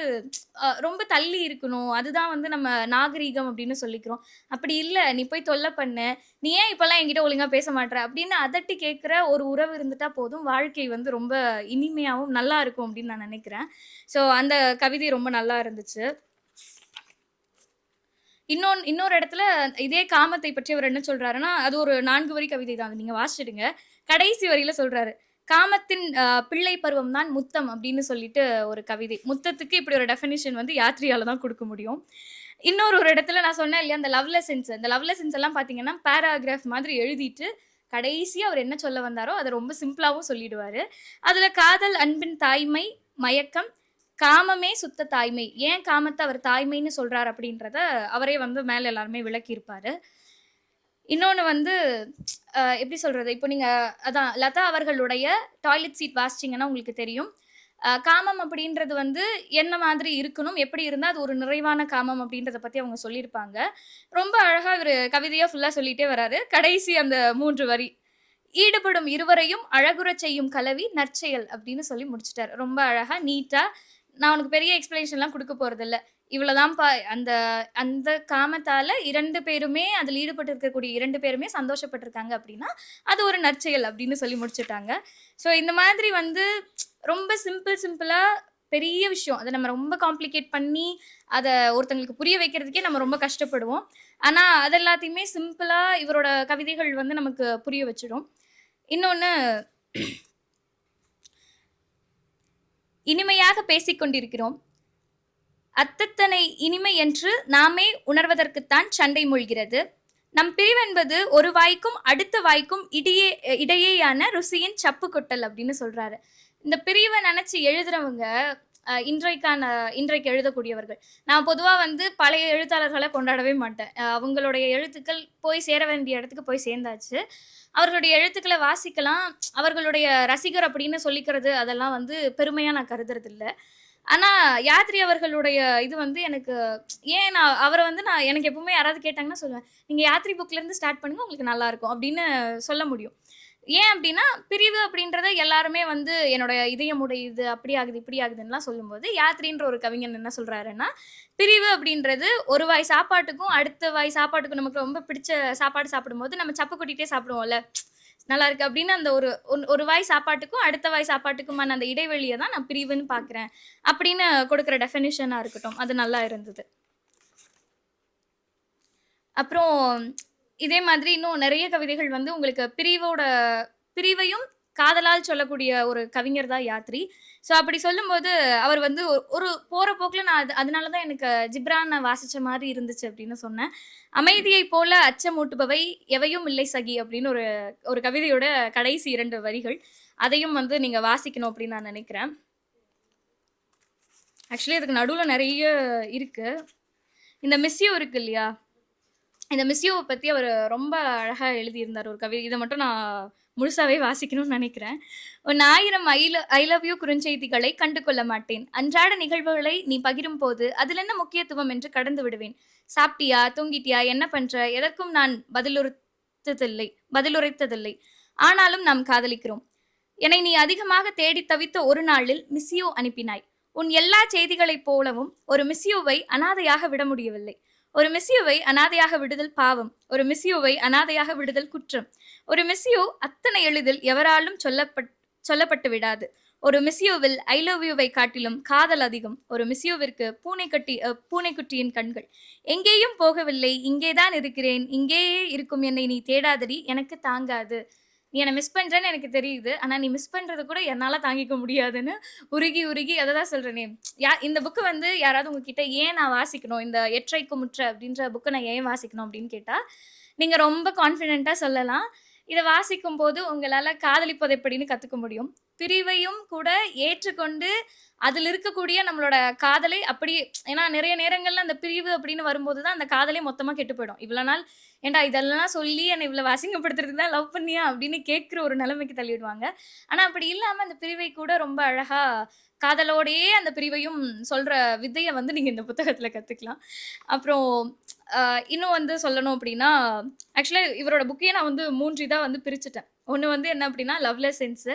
ரொம்ப தள்ளி இருக்கணும். அதுதான் வந்து நம்ம நாகரீகம்" அப்படின்னு சொல்லிக்கிறோம். அப்படி இல்லை "நீ போய் தொல்லை பண்ணு. நீ ஏன் இப்போல்லாம் என்கிட்ட ஒழுங்காக பேச மாட்டேற அப்படின்னு அதட்டி கேட்குற ஒரு உறவு இருந்துட்டா போதும். வாழ்க்கை வந்து ரொம்ப இனிமையாகவும் நல்லா இருக்கும் அப்படின்னு நான் நினைக்கிறேன் ஸோ அந்த கவிதை ரொம்ப நல்லா இருந்துச்சு. இன்னொன் இன்னொரு இடத்துல இதே காமத்தை பற்றி அவர் என்ன சொல்றாருன்னா, அது ஒரு நான்கு வரி கவிதை தான். நீங்க வாசிச்சிடுங்க. கடைசி வரியில சொல்றாரு, "காமத்தின் பிள்ளை பருவம் தான் முத்தம்" அப்படின்னு சொல்லிட்டு ஒரு கவிதை. முத்தத்துக்கு இப்படி ஒரு டெஃபினிஷன் வந்து யாத்திரியால தான் கொடுக்க முடியும். இன்னொரு ஒரு இடத்துல நான் சொன்னேன் இல்லையா, அந்த லவ் லெசன்ஸ் அந்த லவ் லெசன்ஸ் எல்லாம் பார்த்தீங்கன்னா, பேராகிராஃப் மாதிரி எழுதிட்டு, கடைசியாக அவர் என்ன சொல்ல வந்தாரோ, அதை ரொம்ப சிம்பிளாகவும் சொல்லிடுவார் அதில் காதல், அன்பின் தாய்மை, மயக்கம், காமமே சுத்த தாய்மை. ஏன் காமத்தை அவர் தாய்மைன்னு சொல்றாரு அப்படின்றத அவரே வந்து மேல எல்லாருமே விளக்கியிருப்பாரு. இன்னொன்று வந்து எப்படி சொல்றது? இப்போ நீங்க அதான் லதா அவர்களுடைய டாய்லெட் சீட் வாசிச்சிங்கன்னா உங்களுக்கு தெரியும். காமம் அப்படின்றது வந்து என்ன மாதிரி இருக்கணும்? எப்படி இருந்தா அது ஒரு நிறைவான காமம் அப்படின்றத பத்தி அவங்க சொல்லியிருப்பாங்க. ரொம்ப அழகா இவர் கவிதையா ஃபுல்லா சொல்லிட்டே வராரு. கடைசி அந்த மூன்று வரி. "ஈடுபடும் இருவரையும் அழகுறச் செய்யும் கலவி நற்செயல்" அப்படின்னு சொல்லி முடிச்சிட்டார் ரொம்ப அழகா, நீட்டா. நான் உனக்கு பெரிய எக்ஸ்ப்ளனேஷன்லாம் கொடுக்க போறதில்ல. பா அந்த அந்த காமத்தால இரண்டு பேருமே அதில் ஈடுபட்டு இருக்கக்கூடிய இரண்டு பேருமே சந்தோஷப்பட்டிருக்காங்க அப்படின்னா, அது ஒரு நற்செயல் அப்படின்னு சொல்லி முடிச்சுட்டாங்க. ஸோ இந்த மாதிரி வந்து ரொம்ப சிம்பிள் சிம்பிளாக பெரிய விஷயம். அதை நம்ம ரொம்ப காம்ப்ளிகேட் பண்ணி, அதை ஒருத்தங்களுக்கு புரிய வைக்கிறதுக்கே நம்ம ரொம்ப கஷ்டப்படுவோம். ஆனால் அது எல்லாத்தையுமே சிம்பிளாக இவரோட கவிதைகள் வந்து நமக்கு புரிய வச்சிடும் இன்னொன்று இனிமையாக பேசிக் கொண்டிருக்கிறோம். அத்தத்தனை இனிமை என்று நாமே உணர்வதற்குத்தான் சண்டை மூழ்கிறது நம் பிரிவென்பது ஒரு வாய்க்கும் அடுத்த வாய்க்கும் இடையே இடையேயான ருசியின் சப்பு கொட்டல் அப்படின்னு சொல்றாரு. இந்த பிரிவை நினைச்சு எழுதுறவங்க இன்றைக்கான இன்றைக்கு எழுதக்கூடியவர்கள். நான் பொதுவாக வந்து பழைய எழுத்தாளர்களை கொண்டாடவே மாட்டேன். அவங்களுடைய எழுத்துக்கள் போய் சேர வேண்டிய இடத்துக்கு போய் சேர்ந்தாச்சு. அவர்களுடைய எழுத்துக்களை வாசிக்கலாம். அவர்களுடைய ரசிகர் அப்படின்னு சொல்லிக்கிறது, அதெல்லாம் வந்து பெருமையாக நான் கருதுகிறது இல்லை ஆனால் யாத்ரி அவர்களுடைய இது வந்து எனக்கு ஏன் நான் அவரை வந்து நான் எனக்கு எப்பவுமே யாராவது கேட்டாங்கன்னா சொல்லுவேன். நீங்கள் யாத்ரி புக்லேருந்து ஸ்டார்ட் பண்ணுங்க. உங்களுக்கு நல்லாயிருக்கும் அப்படின்னு சொல்ல முடியும். ஏன் அப்படின்னா பிரிவு அப்படின்றத எல்லாருமே வந்து என்னோட இதயம் உடையுது அப்படி ஆகுது இப்படி ஆகுதுன்னுலாம் சொல்லும்போது யாத்ரின்ற ஒரு கவிஞன் என்ன சொல்றாருன்னா பிரிவு அப்படின்றது ஒரு வாய் சாப்பாட்டுக்கும் அடுத்த வாய் சாப்பாட்டுக்கும் நமக்கு ரொம்ப பிடிச்ச சாப்பாடு சாப்பிடும்போது நம்ம சப்பு கொட்டிகிட்டே சாப்பிடுவோம்ல. நல்லா இருக்கு அப்படின்னு அந்த ஒரு ஒரு- ஒரு வாய் சாப்பாட்டுக்கும் அடுத்த வாய் சாப்பாட்டுக்குமான அந்த இடைவெளியை தான் நான் பிரிவுன்னு பார்க்குறேன் அப்படின்னு கொடுக்குற டெஃபினிஷனாக இருக்கட்டும். அது நல்லா இருந்தது. அப்புறம் இதே மாதிரி இன்னும் நிறைய கவிதைகள் வந்து உங்களுக்கு பிரிவோட பிரிவையும் காதலால் சொல்லக்கூடிய ஒரு கவிஞர் தான் யாத்ரி. ஸோ அப்படி சொல்லும்போது அவர் வந்து ஒரு- போகிற போக்கில் நான் அது அதனால தான் எனக்கு ஜிப்ரான் நான் வாசித்த மாதிரி இருந்துச்சு அப்படின்னு சொன்னேன். அமைதியை போல அச்சமூட்டுபவை எவையும் இல்லை சகி அப்படின்னு ஒரு ஒரு கவிதையோட கடைசி இரண்டு வரிகள். அதையும் வந்து நீங்கள் வாசிக்கணும் அப்படின்னு நான் நினைக்கிறேன். ஆக்சுவலி அதுக்கு நடுவில் நிறைய இருக்குது இந்த மிஸ்யூ இருக்கு இல்லையா? இந்த மிஸ்யூவை பற்றி அவர் ரொம்ப அழகாக எழுதியிருந்தார் ஒரு கவி இதை மட்டும் நான் முழுசாவே வாசிக்கணும்னு நினைக்கிறேன். உன் ஆயிரம் ஐல ஐ லவ் யூ குறுஞ்செய்திகளை கண்டு கொள்ள மாட்டேன். அன்றாட நிகழ்வுகளை நீ பகிரும் போது அதில் என்ன முக்கியத்துவம் என்று கடந்து விடுவேன். சாப்பிட்டியா? தூங்கிட்டியா? என்ன பண்ற? எதற்கும் நான் பதிலுறுத்ததில்லை. பதிலுரைத்ததில்லை. ஆனாலும் நாம் காதலிக்கிறோம். என்னை நீ அதிகமாக தேடி தவித்த ஒரு நாளில் மிஸ்யூ அனுப்பினாய். உன் எல்லா செய்திகளைப் போலவும் ஒரு மிஸ்யூவை அனாதையாக விட முடியவில்லை. ஒரு மிஸ்யூவை அனாதையாக விடுதல் பாவம். ஒரு மிஸ்யூவை அனாதையாக விடுதல் குற்றம். ஒரு மிஸ்யூ அத்தனை எளிதில் எவராலும் சொல்லப்பட் சொல்லப்பட்டு விடாது. ஒரு மிஸ்யூவில் ஐ லவ் யூவை காட்டிலும் காதல் அதிகம். ஒரு மிஸ்யூவிற்கு பூனை கட்டி பூனைக்குட்டியின் கண்கள். எங்கேயும் போகவில்லை இங்கேதான் இருக்கிறேன் இங்கேயே இருக்கும் என்னை நீ தேடாதடி எனக்கு தாங்காது. நீ என்னை மிஸ் பண்றேன்னு எனக்கு தெரியுது. ஆனா நீ மிஸ் பண்றது கூட என்னால தாங்கிக்க முடியாதுன்னு உருகி உருகி அதை தான் சொல்றேனே. யா இந்த புக்கு வந்து யாராவது உங்ககிட்ட ஏன் நான் வாசிக்கணும்? இந்த எற்றைக்கு முற்ற அப்படின்ற புக்கை நான் ஏன் வாசிக்கணும் அப்படின்னு கேட்டா நீங்க ரொம்ப கான்ஃபிடென்ட்டா சொல்லலாம். இதை வாசிக்கும் போது உங்களால் காதலிப்பது எப்படின்னு கற்றுக்க முடியும். பிரிவையும் கூட ஏற்றுக்கொண்டு அதில் இருக்கக்கூடிய நம்மளோட காதலை அப்படி ஏன்னா நிறைய நேரங்களில் அந்த பிரிவு அப்படின்னு வரும்போது தான் அந்த காதலே மொத்தமாக கெட்டு போயிடும். இவ்வளோ நாள் ஏண்டா இதெல்லாம் சொல்லி என்னை இவ்வளோ வாசிங்கப்படுத்துறதுக்கு தான் லவ் பண்ணியா அப்படின்னு கேட்குற ஒரு நிலைமைக்கு தள்ளிடுவாங்க. ஆனால் அப்படி இல்லாமல் அந்த பிரிவை கூட ரொம்ப அழகாக காதலோடையே அந்த பிரிவையும் சொல்கிற வித்தையை வந்து நீங்கள் இந்த புத்தகத்தில் கற்றுக்கலாம் அப்புறம் இன்னும் வந்து சொல்லணும் அப்படின்னா ஆக்சுவலாக இவரோட புக்கையே நான் வந்து மூன்று இதாக வந்து பிரிச்சுட்டேன். ஒன்று வந்து என்ன அப்படின்னா லவ்லெஸ் சென்ஸு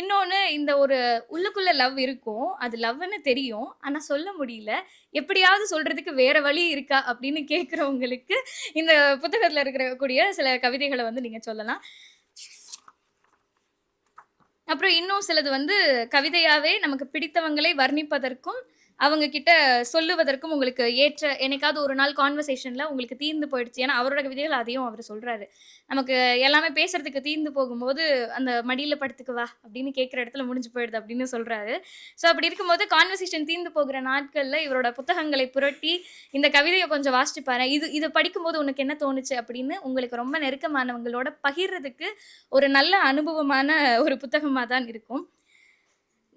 இன்னொன்று இந்த ஒரு உள்ளுக்குள்ளே லவ் இருக்கும். அது லவ்னு தெரியும். ஆனால் சொல்ல முடியல. எப்படியாவது சொல்கிறதுக்கு வேற வழி இருக்கா அப்படின்னு கேட்குறவங்களுக்கு இந்த புத்தகத்தில் இருக்கக்கூடிய சில கவிதைகளை வந்து நீங்கள் சொல்லலாம். அப்புறம் இன்னும் சிலது வந்து கவிதையாகவே நமக்கு பிடித்தவங்களை வர்ணிப்பதற்கும் அவங்க கிட்ட சொல்லுவதற்கும் உங்களுக்கு ஏற்ற என்னைக்காவது ஒரு நாள் கான்வர்சேஷன்ல உங்களுக்கு தீர்ந்து போயிடுச்சு. ஏன்னா அவரோட கவிதைகள் அதையும் அவர் சொல்றாரு. நமக்கு எல்லாமே பேசுறதுக்கு தீர்ந்து போகும்போது அந்த மடியில படுத்துக்கு வா அப்படின்னு கேட்குற இடத்துல முடிஞ்சு போயிடுது அப்படின்னு சொல்றாரு. ஸோ அப்படி இருக்கும்போது கான்வர்சேஷன் தீர்ந்து போகிற நாட்கள்ல இவரோட புத்தகங்களை புரட்டி இந்த கவிதையை கொஞ்சம் வாசிச்சு பாரு இது இதை படிக்கும்போது உனக்கு என்ன தோணுச்சு அப்படின்னு உங்களுக்கு ரொம்ப நெருக்கமானவங்களோட பகிர்றதுக்கு ஒரு நல்ல அனுபவமான ஒரு புத்தகமாக தான் இருக்கும்.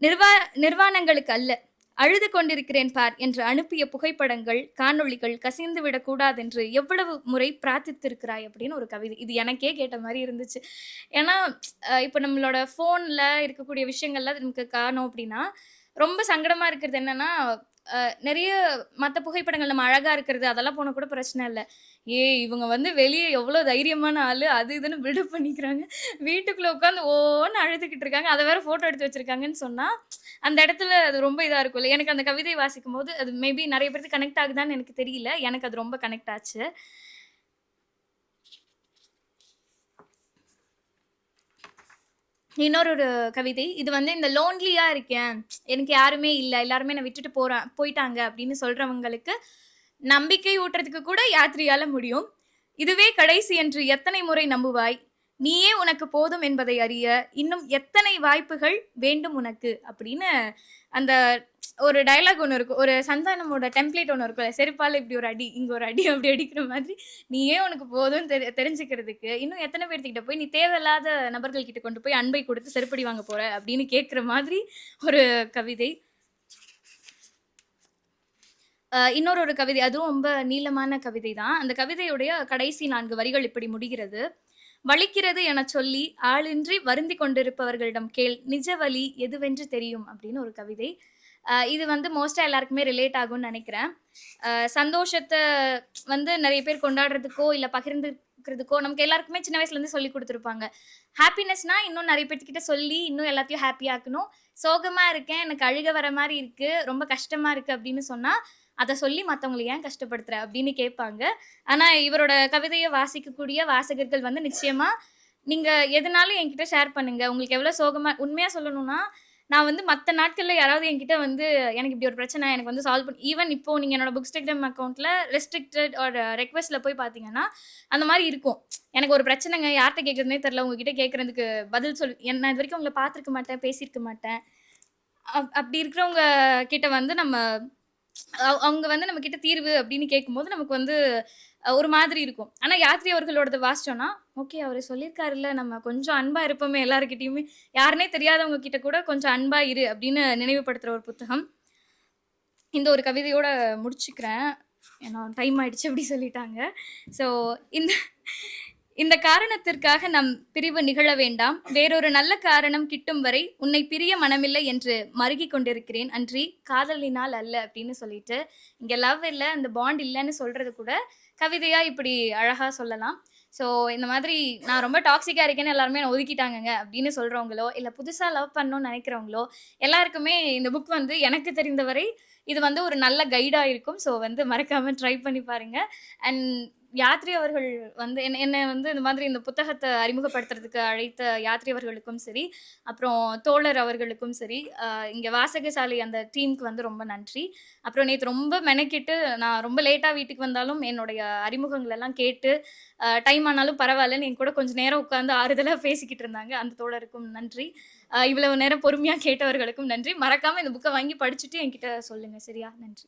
நிர்வா நிர்வாணங்களுக்கு அல்ல. அழுது கொண்டிருக்கிறேன் பார் என்று அனுப்பிய புகைப்படங்கள் காணொளிகள் கசிந்து விடக்கூடாதென்று எவ்வளவு முறை பிரார்த்தித்திருக்கிறாய் அப்படின்னு ஒரு கவிதை. இது எனக்கே கேட்ட மாதிரி இருந்துச்சு. ஏன்னா இப்போ நம்மளோட ஃபோனில் இருக்கக்கூடிய விஷயங்கள்லாம் நமக்கு காணும் அப்படின்னா ரொம்ப சங்கடமாக இருக்கிறது என்னன்னா நிறைய மற்ற புகைப்படங்கள் நம்ம அழகா இருக்கிறது அதெல்லாம் போன கூட பிரச்சனை இல்லை. ஏ இவங்க வந்து வெளியே எவ்வளோ தைரியமான ஆள் அது இதுன்னு பில்டப் பண்ணிக்கிறாங்க. வீட்டுக்குள்ளே உட்காந்து ஓன்னு அழுதுகிட்டு இருக்காங்க. அதை வேற ஃபோட்டோ எடுத்து வச்சிருக்காங்கன்னு சொன்னால் அந்த இடத்துல அது ரொம்ப இதாக இருக்கும்ல எனக்கு அந்த கவிதை வாசிக்கும் போது அது மேபி நிறைய பேருக்கு கனெக்ட் ஆகுதான்னு எனக்கு தெரியல. எனக்கு அது ரொம்ப கனெக்ட் ஆச்சு. இன்னொரு ஒரு கவிதை. இது வந்து இந்த லோன்லியா இருக்கேன். எனக்கு யாருமே இல்லை. எல்லாருமே நான் விட்டுட்டு போறேன் போயிட்டாங்க அப்படின்னு சொல்றவங்களுக்கு நம்பிக்கை ஊட்டுறதுக்கு கூட யாத்திரையால் முடியும். இதுவே கடைசி என்று எத்தனை முறை நம்புவாய்? நீயே உனக்கு போதும் என்பதை அறிய இன்னும் எத்தனை வாய்ப்புகள் வேண்டும் உனக்கு? அப்படின்னு அந்த ஒரு டயலாக் ஒன்று இருக்கும். ஒரு சந்தானமோட டெம்ப்ளேட் ஒன்று இருக்கும்ல செருப்பால் இப்படி ஒரு அடி இங்கே ஒரு அடி அப்படி அடிக்கிற மாதிரி. நீயே உனக்கு போதும்னு தெரி தெரிஞ்சுக்கிறதுக்கு இன்னும் எத்தனை பேர்த்துக்கிட்ட போய் நீ தேவையில்லாத நபர்கள் கிட்ட கொண்டு போய் அன்பை கொடுத்து செருப்படி வாங்க போற? அப்படின்னு கேட்குற மாதிரி ஒரு கவிதை. இன்னொரு ஒரு கவிதை. அதுவும் ரொம்ப நீளமான கவிதை தான். அந்த கவிதையுடைய கடைசி நான்கு வரிகள் இப்படி முடிகிறது. வலிக்கிறது என சொல்லி ஆளின்றி வருந்தி கொண்டிருப்பவர்களிடம் கேள் நிஜ வலி எதுவென்று தெரியும்? அப்படின்னு ஒரு கவிதை. இது வந்து மோஸ்டா எல்லாருக்குமே ரிலேட் ஆகும்னு நினைக்கிறேன். சந்தோஷத்தை வந்து நிறைய பேர் கொண்டாடுறதுக்கோ இல்லை பகிர்ந்துக்கிறதுக்கோ இருக்கிறதுக்கோ நமக்கு எல்லாருக்குமே சின்ன வயசுலேருந்து சொல்லி கொடுத்துருப்பாங்க. ஹாப்பினஸ்னா இன்னும் நிறைய பேர்த்துக்கிட்ட சொல்லி இன்னும் எல்லாத்தையும் ஹாப்பி ஆக்கணும். சோகமாக இருக்கேன் எனக்கு அழுக வர மாதிரி இருக்குது ரொம்ப கஷ்டமாக இருக்குது அப்படின்னு சொன்னால் அதை சொல்லி மற்றவங்களை ஏன் கஷ்டப்படுத்துற அப்படின்னு கேட்பாங்க. ஆனால் இவரோட கவிதையை வாசிக்கக்கூடிய வாசகர்கள் வந்து நிச்சயமாக நீங்கள் எதனாலும் என்கிட்ட ஷேர் பண்ணுங்கள் உங்களுக்கு எவ்வளோ சோகமாக உண்மையாக சொல்லணும்னா நான் வந்து மற்ற நாட்களில் யாராவது என்கிட்ட வந்து எனக்கு இப்படி ஒரு பிரச்சனை எனக்கு வந்து சால்வ் பண்ணி ஈவன் இப்போ நீங்கள் என்னோட புக் ஸ்டெக்டம் அக்கௌண்ட்டில் ரெஸ்ட்ரிக்டட் ஒரு ரெக்வஸ்ட்டில் போய் பார்த்தீங்கன்னா அந்த மாதிரி இருக்கும். எனக்கு ஒரு பிரச்சனைங்க யார்கிட்ட கேட்குறதுனே தெரில உங்ககிட்ட கேட்குறதுக்கு பதில் சொல் நான் இது வரைக்கும் உங்களை பார்த்துருக்க மாட்டேன் பேசியிருக்க மாட்டேன். அப் அப்படி இருக்கிறவங்க கிட்ட வந்து நம்ம அவங்க வந்து நம்ம கிட்ட தீர்வு அப்படின்னு கேட்கும்போது நமக்கு வந்து ஒரு மாதிரி இருக்கும். ஆனால் யாத்ரி அவர்களோடது வாசிச்சோன்னா ஓகே அவர் சொல்லியிருக்காருல்ல நம்ம கொஞ்சம் அன்பாக இருப்போமே எல்லாருக்கிட்டையுமே யாருனே தெரியாதவங்க கிட்ட கூட கொஞ்சம் அன்பாக இரு அப்படின்னு நினைவுபடுத்துகிற ஒரு புத்தகம். இந்த ஒரு கவிதையோட முடிச்சுக்கிறேன். ஏன்னா டைம் ஆயிடுச்சு அப்படி சொல்லிட்டாங்க. ஸோ இந்த இந்த காரணத்திற்காக நம் பிரிவு நிகழ வேண்டாம். வேறொரு நல்ல காரணம் கிட்டும் வரை உன்னை பிரிய மனமில்லை என்று மருகி கொண்டிருக்கிறேன். அன்றி காதலினால் அல்ல அப்படின்னு சொல்லிட்டு இங்க லவ் இல்லை அந்த பாண்ட் இல்லைன்னு சொல்றது கூட கவிதையா இப்படி அழகா சொல்லலாம். ஸோ இந்த மாதிரி நான் ரொம்ப டாக்ஸிக்காக இருக்கேன்னு எல்லாருமே நான் ஒதுக்கிட்டாங்கங்க அப்படின்னு சொல்கிறவங்களோ இல்லை புதுசாக லவ் பண்ணணும்னு நினைக்கிறவங்களோ எல்லாருக்குமே இந்த புக் வந்து எனக்கு தெரிந்தவரை இது வந்து ஒரு நல்ல கைடாக இருக்கும். ஸோ வந்து மறக்காமல் ட்ரை பண்ணி பாருங்கள் அண்ட் யாத்ரி அவர்கள் வந்து என்ன என்னை வந்து இந்த மாதிரி இந்த புத்தகத்தை அறிமுகப்படுத்துறதுக்கு அழைத்த யாத்ரி அவர்களுக்கும் சரி அப்புறம் தோழர் அவர்களுக்கும் சரி இங்கே வாசகசாலை அந்த டீமுக்கு வந்து ரொம்ப நன்றி. அப்புறம் நேற்று ரொம்ப மெனக்கிட்டு நான் ரொம்ப லேட்டாக வீட்டுக்கு வந்தாலும் என்னுடைய அறிமுகங்கள் எல்லாம் கேட்டு டைம் ஆனாலும் பரவாயில்லன்னு என் கூட கொஞ்சம் நேரம் உட்காந்து ஆறுதலாக பேசிக்கிட்டு இருந்தாங்க. அந்த தோழருக்கும் நன்றி. இவ்வளவு நேரம் பொறுமையாக கேட்டவர்களுக்கும் நன்றி. மறக்காமல் இந்த புக்கை வாங்கி படிச்சுட்டு என்கிட்ட சொல்லுங்கள் சரியா? நன்றி.